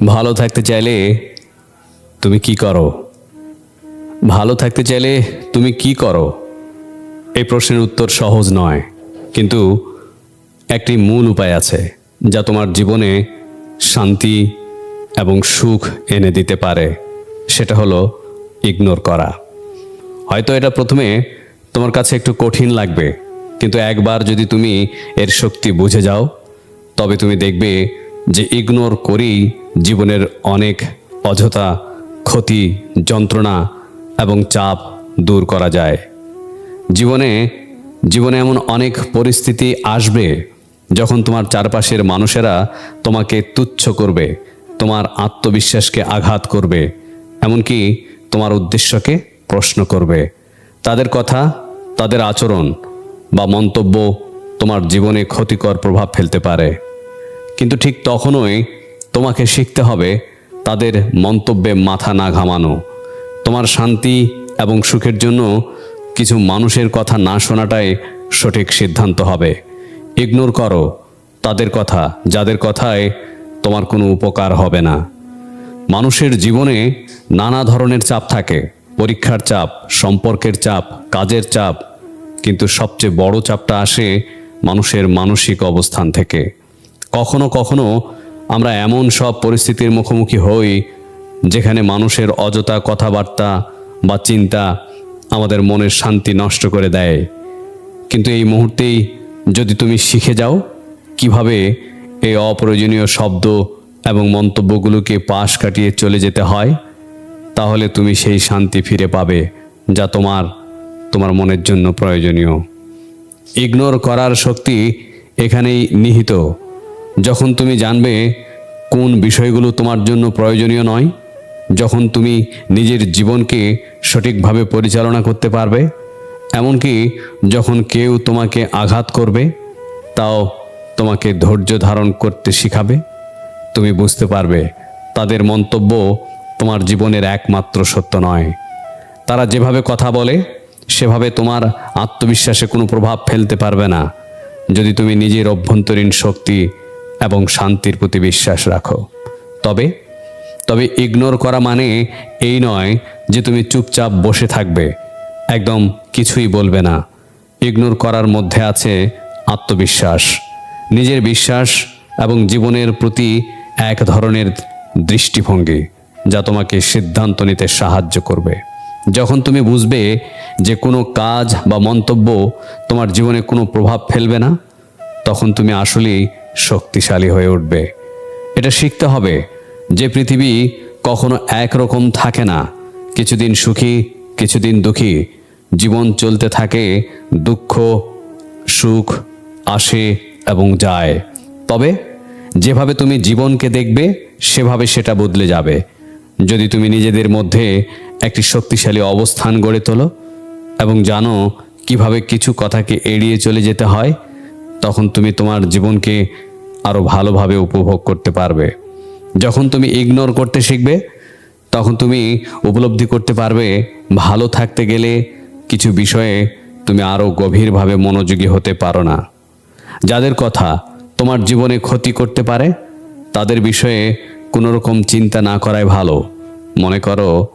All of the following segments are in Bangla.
ভালো থাকতে চাইলে তুমি কি করো? ভালো থাকতে চাইলে তুমি কি করো? এই প্রশ্নের উত্তর সহজ নয়, কিন্তু একটি মূল উপায় আছে যা তোমার জীবনে শান্তি এবং সুখ এনে দিতে পারে। সেটা হলো ইগনোর করা। হয়তো এটা প্রথমে তোমার কাছে একটু কঠিন লাগবে, কিন্তু একবার যদি তুমি এর শক্তি বুঝে যাও, তবে তুমি দেখবে যে ইগনোর করেই জীবনের অনেক অযথা ক্ষতি, যন্ত্রণা এবং চাপ দূর করা যায়। জীবনে জীবনে এমন অনেক পরিস্থিতি আসবে যখন তোমার চারপাশের মানুষেরা তোমাকে তুচ্ছ করবে, তোমার আত্মবিশ্বাসকে আঘাত করবে, এমনকি তোমার উদ্দেশ্যকে প্রশ্ন করবে। তাদের কথা, তাদের আচরণ বা মন্তব্য তোমার জীবনে ক্ষতিকর প্রভাব ফেলতে পারে। কিন্তু ঠিক তখনই তোমাকে শিখতে হবে তাদের মন্তব্যে মাথা না ঘামানো। তোমার শান্তি এবং সুখের জন্য কিছু মানুষের কথা না শোনাটাই সঠিক সিদ্ধান্ত হবে। ইগনোর করো তাদের কথা, যাদের কথায় তোমার কোনো উপকার হবে না। মানুষের জীবনে নানা ধরনের চাপ থাকে, পরীক্ষার চাপ, সম্পর্কের চাপ, কাজের চাপ, কিন্তু সবচেয়ে বড় চাপটা আসে মানুষের মানসিক অবস্থান থেকে। কখনো কখনো আমরা এমন সব পরিস্থিতির মুখোমুখি হই, যেখানে মানুষের অযথা কথাবার্তা বা চিন্তা আমাদের মনের শান্তি নষ্ট করে দেয়। কিন্তু এই মুহূর্তেই যদি তুমি শিখে যাও কীভাবে এই অপ্রয়োজনীয় শব্দ এবং মন্তব্যগুলোকে পাশ কাটিয়ে চলে যেতে হয়, তাহলে তুমি সেই শান্তি ফিরে পাবে যা তোমার তোমার মনের জন্য প্রয়োজনীয়। ইগনোর করার শক্তি এখানেই নিহিত। যখন তুমি জানবে কোন বিষয়গুলো তোমার জন্য প্রয়োজনীয় নয়, যখন তুমি নিজের জীবনকে সঠিকভাবে পরিচালনা করতে পারবে, এমনকি যখন কেউ তোমাকে আঘাত করবে, তাও তোমাকে ধৈর্য ধারণ করতে শিখাবে, তুমি বুঝতে পারবে তাদের মন্তব্য তোমার জীবনের একমাত্র সত্য নয়। তারা যেভাবে কথা বলে, সেভাবে তোমার আত্মবিশ্বাসে কোনো প্রভাব ফেলতে পারবে না। যদি তুমি নিজের অভ্যন্তরীণ শক্তি এবং শান্তির প্রতি বিশ্বাস রাখো। তবে তবে ইগনোর করা মানে এই নয় যে তুমি চুপচাপ বসে থাকবে। একদম কিছুই বলবে না। ইগনোর করার মধ্যে আছে আত্মবিশ্বাস। নিজের বিশ্বাস এবং জীবনের প্রতি এক ধরনের দৃষ্টিভঙ্গি যা তোমাকে সিদ্ধান্ত নিতে সাহায্য করবে। যখন তুমি বুঝবে যে কোনো কাজ বা মন্তব্য তোমার জীবনে কোনো প্রভাব ফেলবে না, তখন তুমি আসলেই শক্তিশালী হয়ে উঠবে। এটা শিখতে হবে যে পৃথিবী কখনো একরকম থাকে না। কিছুদিন সুখী, কিছুদিন দুঃখী। জীবন চলতে থাকে, দুঃখ, সুখ, আসে এবং যায়। তবে যেভাবে তুমি জীবনকে দেখবে, সেভাবে সেটা বদলে যাবে। যদি তুমি নিজেদের মধ্যে একটি শক্তিশালী অবস্থান গড়ে তোলো এবং জানো কীভাবে কিছু কথাকে এড়িয়ে চলে যেতে হয়, তখন তুমি তোমার জীবনকে আরও ভালোভাবে উপভোগ করতে পারবে। যখন তুমি ইগনোর করতে শিখবে, তখন তুমি উপলব্ধি করতে পারবে, ভালো থাকতে গেলে কিছু বিষয়ে তুমি আরও গভীরভাবে মনোযোগী হতে পারো না। যাদের কথা তোমার জীবনে ক্ষতি করতে পারে, তাদের বিষয়ে কোনো রকম চিন্তা না করাই ভালো। মনে করো,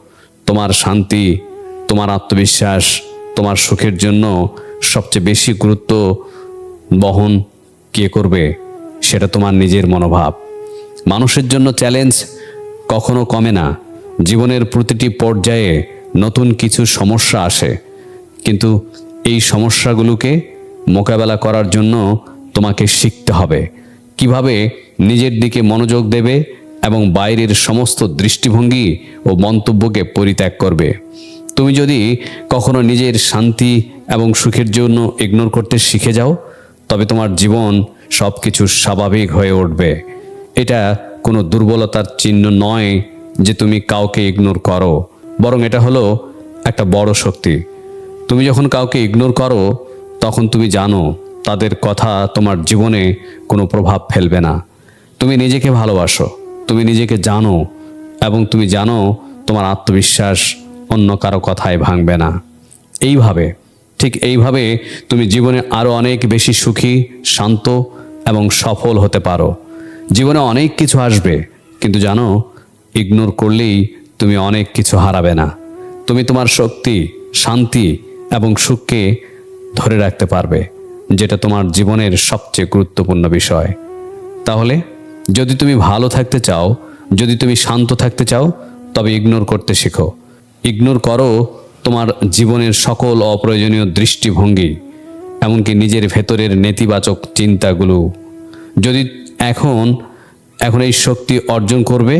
তোমার শান্তি, তোমার আত্মবিশ্বাস, তোমার সুখের জন্য সবচেয়ে বেশি গুরুত্ব বহন কে করবে? সেটা তোমার নিজের মনোভাব। মানুষের জন্য চ্যালেঞ্জ কখনো কমে না। জীবনের প্রতিটি পর্যায়ে নতুন কিছু সমস্যা আসে। কিন্তু এই সমস্যাগুলোকে মোকাবেলা করার জন্য তোমাকে শিখতে হবে। কীভাবে নিজের দিকে মনোযোগ দেবে এবং বাইরের সমস্ত দৃষ্টিভঙ্গি ও মন্তব্যকে পরিত্যাগ করবে। তুমি যদি কখনো নিজের শান্তি এবং সুখের জন্য ইগনোর করতে শিখে যাও, তবে তোমার জীবন সব কিছু স্বাভাবিক হয়ে উঠবে। এটা কোনো দুর্বলতার চিহ্ন নয় যে তুমি কাউকে ইগনোর করো। বরং এটা হলো একটা বড় শক্তি। তুমি যখন কাউকে ইগনোর করো, তখন তুমি জানো তাদের কথা তোমার জীবনে কোনো প্রভাব ফেলবে না। তুমি নিজেকে ভালোবাসো, তুমি নিজেকে জানো এবং তুমি জানো তোমার আত্মবিশ্বাস অন্য কারও কথায় ভাঙবে না। এইভাবে, ঠিক এইভাবে তুমি জীবনে আরও অনেক বেশি সুখী, শান্ত এবং সফল হতে পারো। জীবনে অনেক কিছু আসবে, কিন্তু জানো ইগনোর করলেই তুমি অনেক কিছু হারাবে না। তুমি তোমার শক্তি, শান্তি এবং সুখকে ধরে রাখতে পারবে, যেটা তোমার জীবনের সবচেয়ে গুরুত্বপূর্ণ বিষয়। তাহলে, যদি তুমি ভালো থাকতে চাও, যদি তুমি শান্ত থাকতে চাও, তবে ইগনোর করতে শেখো। ইগনোর করো তোমার জীবনের সকল অপ্রয়োজনীয় দৃষ্টিভঙ্গি। এমনকি নিজের ভেতরের নেতিবাচক চিন্তাগুলো। যদি এখন এখন এই শক্তি অর্জন করবে,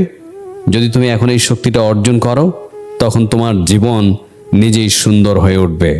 যদি তুমি এখন এই শক্তিটা অর্জন করো, তখন তোমার জীবন নিজেই সুন্দর হয়ে উঠবে।